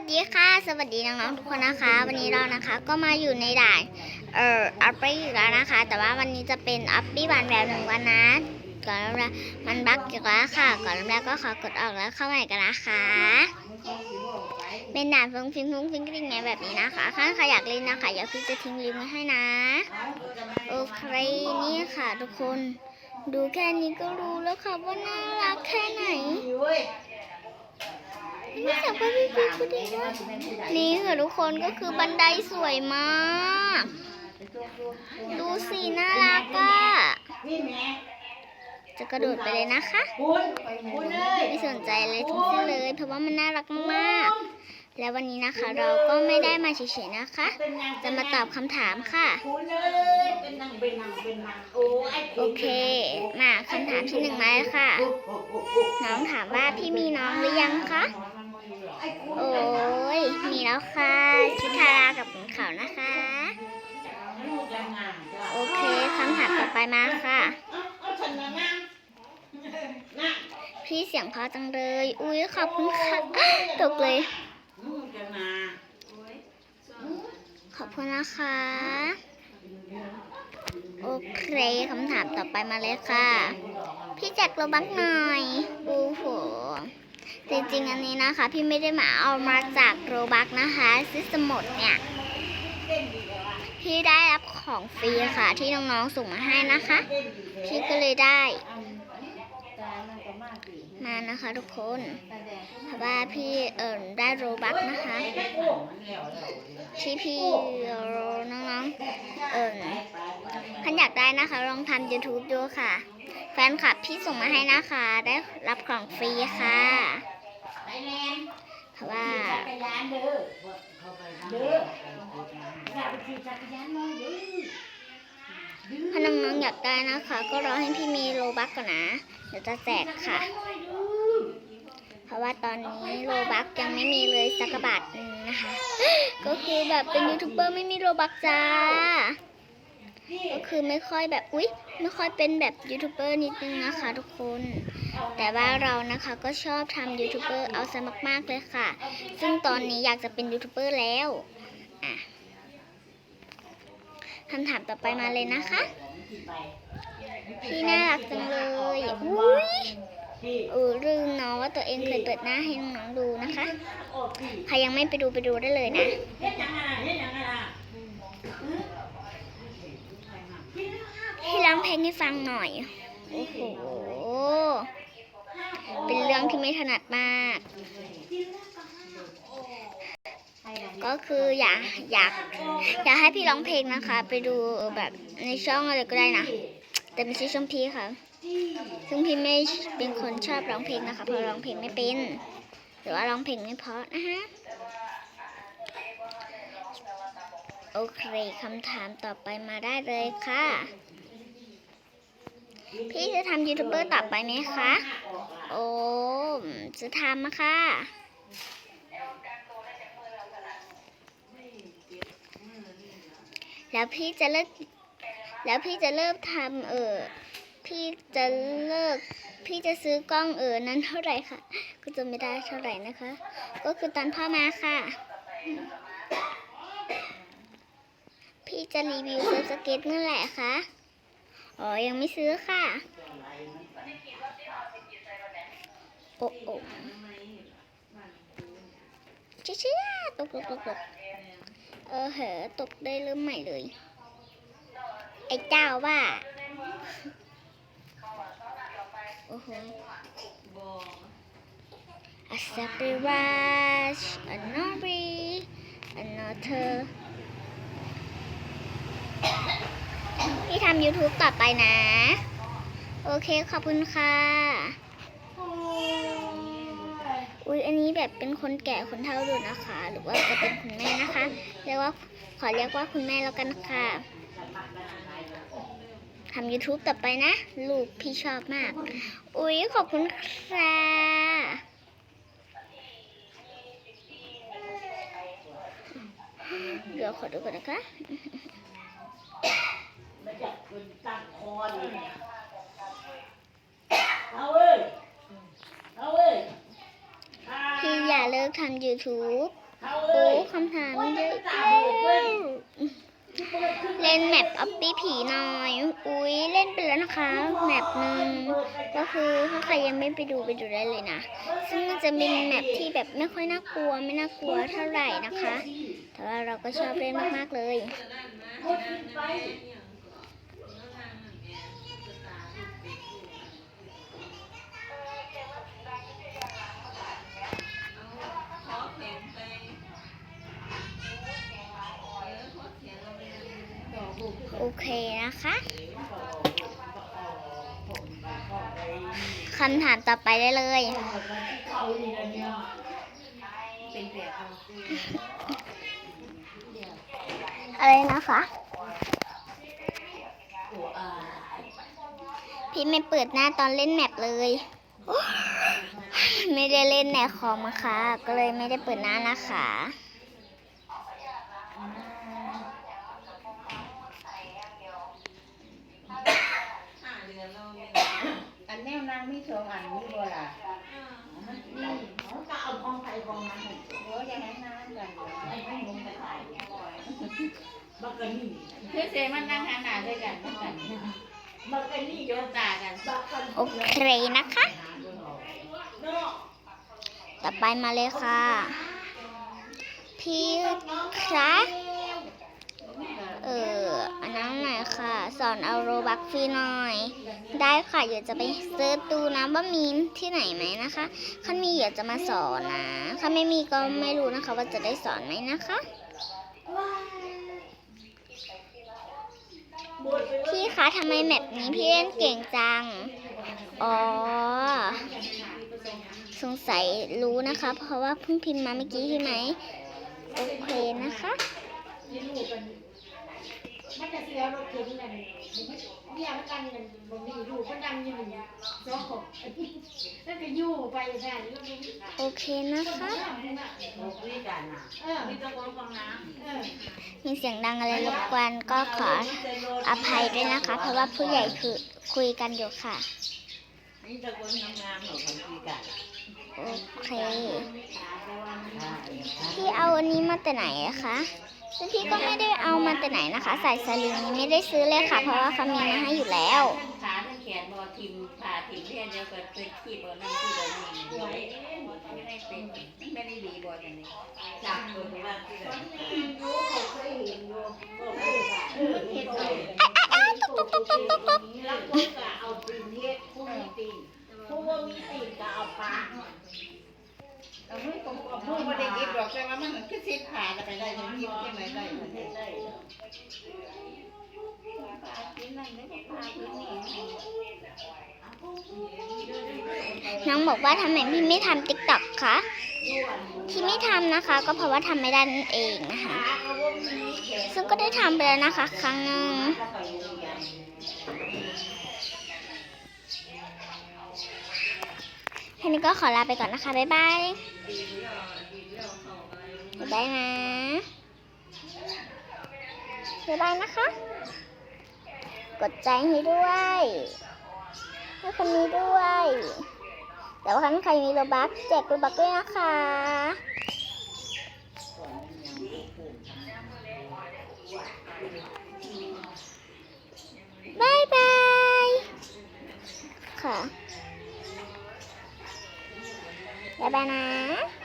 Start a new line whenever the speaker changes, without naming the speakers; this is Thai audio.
สดีค่ะ สวัสดีน้องๆทุกคนนะคะ วันนี้เรานะคะก็มาอยู่ในด่านเอ่ออัปปี้อีกแล้วนะคะ แต่ว่าวันนี้จะเป็นอัปปี้วันแบบหนึ่งวันนะก่อนเริ่มแรกมันบั๊กอีกแล้วค่ะ ก่อนเริ่มแรกก็ขอกดออกแล้วเข้าใหม่กันนะคะ เป็นด่านฟุ้งฟิ้งฟุ้งฟิ้งกริ้งไงแบบนี้นะคะถ้าใครอยากเล่นนะคะเดี๋ยวพี่จะทิ้งลิงก์ไว้ให้นะโอเคนี่ค่ะ ทุกคน ดูแค่นี้ก็รู้แล้วค่ะว่าน่ารักแค่ไหน ไม่สับว่พี่พี่คุณดีด้วยนี่ค่ะทุกคนก็คือบันไดสวยมาก ดูสิน่ารักอะจะกระโดดไปเลยนะคะไม่สนใจอะไรทั้งสิ้นเลย เพราะว่ามันน่ารักมากๆ แล้ววันนี้นะคะเราก็ไม่ได้มาเฉยๆนะคะ จะมาตอบคำถามค่ะ
โอ
เค มาคำถามที่หนึ่งมาเลยค่ะ น้องถามว่าพี่มีน้องหรือยังคะ โอ้ยมีแล้วค่ะชิทารากับขุนเขานะคะ โอเคคำถามต่อไปมาค่ะ พี่เสียงเพราะจังเลย อุ้ยขอบคุณค่ะ ตกเลย ขอบคุณนะคะ โอเคคำถามต่อไปมาเลยค่ะ พี่แจ็คโรบักหน่อย โอ้โห จริงๆ อันนี้นะคะ พี่ไม่ได้มาเอามาจากโรบักนะคะซิสมดเนี่ยพี่ได้รับของฟรีค่ะ ที่น้องๆส่งมาให้นะคะ พี่ก็เลยได้มานะคะทุกคนเพราะว่าพี่เอิญได้โรบักนะคะที่พี่น้องๆเอิญท่านอยากได้นะคะ ลองทำ YouTube ดูค่ะ นคลับพี่ส่งมาให้นะคะ ได้รับของฟรีค่ะเพราะว่า
จักรยานเด้อเด้ออย่าไปขี่จักรยานน้อยเด้อ
ถ้าน้องๆอยากได้นะคะ ก็รอให้พี่มีโรบักก่อนนะ เดี๋ยวจะแจกค่ะ เพราะว่าตอนนี้โรบักยังไม่มีเลยสักบาทนึงนะคะ ก็คือแบบเป็นยูทูบเบอร์ไม่มีโรบักจ้า ก็คือไม่ค่อยแบบอุ๊ยไม่ค่อยเป็นแบบยูทูบเบอร์นิดนึงนะคะทุกคน แต่ว่าเรานะคะก็ชอบทำยูทูบเบอร์เอาซะมากๆเลยค่ะ ซึ่งตอนนี้อยากจะเป็นยูทูบเบอร์แล้วอะคำถามต่อไปมาเลยนะคะพี่น่ารักจังเลยอุ้ยเออลืมเนาะว่าตัวเองเคยเปิดหน้าให้น้องๆดูนะคะ ใครยังไม่ไปดูไปดูได้เลยนะ
เฮ็ดยังไงเฮ็ดยังไงล่ะ
ให้ร้องเพลงให้ฟังหน่อย โอ้โห เป็นเรื่องที่ไม่ถนัดมาก ก็คืออยากอยากอยากให้พี่ร้องเพลงนะคะ ไปดูแบบในช่องอะไรก็ได้นะ แต่ไม่ใช่ช่องพี่ค่ะ ซึ่งพี่ไม่เป็นคนชอบร้องเพลงนะคะ เพราะร้องเพลงไม่เป็น หรือว่าร้องเพลงไม่เพราะนะฮะโอเคคำถามต่อไปมาได้เลยค่ะ พี่จะทำยูทูบเบอร์ต่อไปไหมคะ โอ้จะทำอะค่ะ แล้วพี่จะเลิก แล้วพี่จะเลิกทำเออ พี่จะเลิก พี่จะซื้อกล้องเออนั้นเท่าไหร่คะก็จะไม่ได้เท่าไหร่นะคะ ก็คือตอนพ่อมาค่ะ พี่จะรีวิวเซิร์ฟสเก็ตเมื่อไหร่คะ อ๋อ ยังไม่ซื้อค่ะ โอ้โอ้เชี่ยตกตกตกตกเออเหอะตกได้เริ่มใหม่เลย ไอ้เจ้าว่าโอ้โหอาซาเปราชอันนอรีอันนอเธอ พี่ ทำ YouTube ต่อไปนะ โอเคขอบคุณค่ะ อุ้ยอันนี้แบบเป็นคนแก่คนเฒ่าดูนะคะ หรือว่าจะเป็นคุณแม่นะคะเรียกว่าขอเรียกว่าคุณแม่แล้วกันค่ะทำ YouTube ต่อไปนะ ลูกพี่ชอบมาก อุ้ยขอบคุณค่ะเดี๋ยวขอดูก่อนนะคะ
มันจะเป็นตั้งคอเลยเอาเว้ยเอาเว้ย
พี่อย่าเลิกทำ YouTube โอ้คำถามเยอะแล้วเล่นแมปออปปี้ผีหน่อย อุ้ยเล่นไปแล้วนะคะ แมปหนึ่งก็คือถ้าใครยังไม่ไปดูไปดูได้เลยนะ ซึ่งมันจะเป็นแมปที่แบบไม่ค่อยน่ากลัวไม่น่ากลัวเท่าไหร่นะคะ แต่ว่าเราก็ชอบเล่นมากๆเลย เคนะคะคำถามต่อไปได้เลย อะไรนะคะ พี่ไม่เปิดหน้าตอนเล่นแมปเลย ไม่ได้เล่นในคอมอะคะ ก็เลยไม่ได้เปิดหน้านะคะ
อันแนวนาง มีสองอันนี่บ่ล่ะมันนี่เขาก็เอาของใครของมันเดี๋ยวจะให้นานกันไอ้พวกมึงจะตายบักกันนี่
เพื่อเซมันนั่งหาหนาด้วยกันด้วยกัน
บักกันนี่
โยนตากัน
บักกัน
โอเคนะคะ ต่อไปมาเลยค่ะ พี่คะเอออันนั้นหน่อยค่ะ สอนเอาโรบักฟรีหน่อย ได้ค่ะเดี๋ยวจะไปเซิร์ชดูนะว่ามีที่ไหนไหมนะคะถ้ามีเดี๋ยวจะมาสอนนะถ้าไม่มีก็ไม่รู้นะคะ ว่าจะได้สอนไหมนะคะพี่คะทำไมแมปนี้พี่เล่นเก่งจัง อ๋อ สงสัยรู้นะคะ เพราะว่าเพิ่งพิมพ์มาเมื่อกี้ใช่ไหม โอเคนะคะ
มันจะเสียรถเข็นกันเนี่ยมันกันกันบ่มีลูกมันดังอยู่นี่สองคนแล้วก็อยู่ไปได้แล้วมัน
โอเคนะคะ
โอ้คุยกันนะ
เออ
มีตะโกนฟังน้
เออ
มีเสียงดังอะไรรบกวนก็ขออภัยด้วยนะคะ เพราะว่าผู้ใหญ่คือคุยกันอยู่ค่ะ
มีตะโกนงามๆหนูคนคุยกัน
โอเค พี่เอาอันนี้มาแต่ไหนอะคะซึ่งพี่ก็ไม่ได้เอามาแต่ไหนนะคะ สายสลิงนี้ไม่ได้ซื้อเลยค่ะ เพราะว่าเขามีมาให้อยู่แล้ว
ทั้งขาทั้งแขนบอทิมผ่าทิมเพี้ยนเดียวกันเป็นขีบอนั่นที่เรามีไว้ไม่ได้เป็นไม่ได้ดีบอจังนี้จากคนว่าที่เรา
เคยเห็นอยู่เออเห็นเลยแล้วคนก็เอาปีนเฮ็ดผู้มีตีนผู้ว่ามีตีนก็เอาปาก
เอาไม่ผมเอาพูดไม่ได้ยิบหรอกแต่ว่ามันคือสิผ่าแล้วไปได้ยังยิบที่ไหนได้ได้ผ่าที่นั่นไม่ได้ผ่าที่นี่
น้ องบอกว่าทำไมพี่ไม่ทำติ๊กต็อกคะที่ไม่ทำนะคะ ก็เพราะว่าทำไม่ได้นั่นเองนะคะ ซึ่งก็ได้ทำไปแล้วนะคะ ครั้งหนึ่งแค่นี้ก็ขอลาไปก่อนนะคะ บ๊ายบายบ๊ายบายนะบ๊ายบายนะคะ กดใจให้ด้วย ให้คนนี้ด้วย แต่ว่าใครมีโลบัคแจกโลบัคด้วยนะคะ
บ
ายบายค่ะบายบายนะ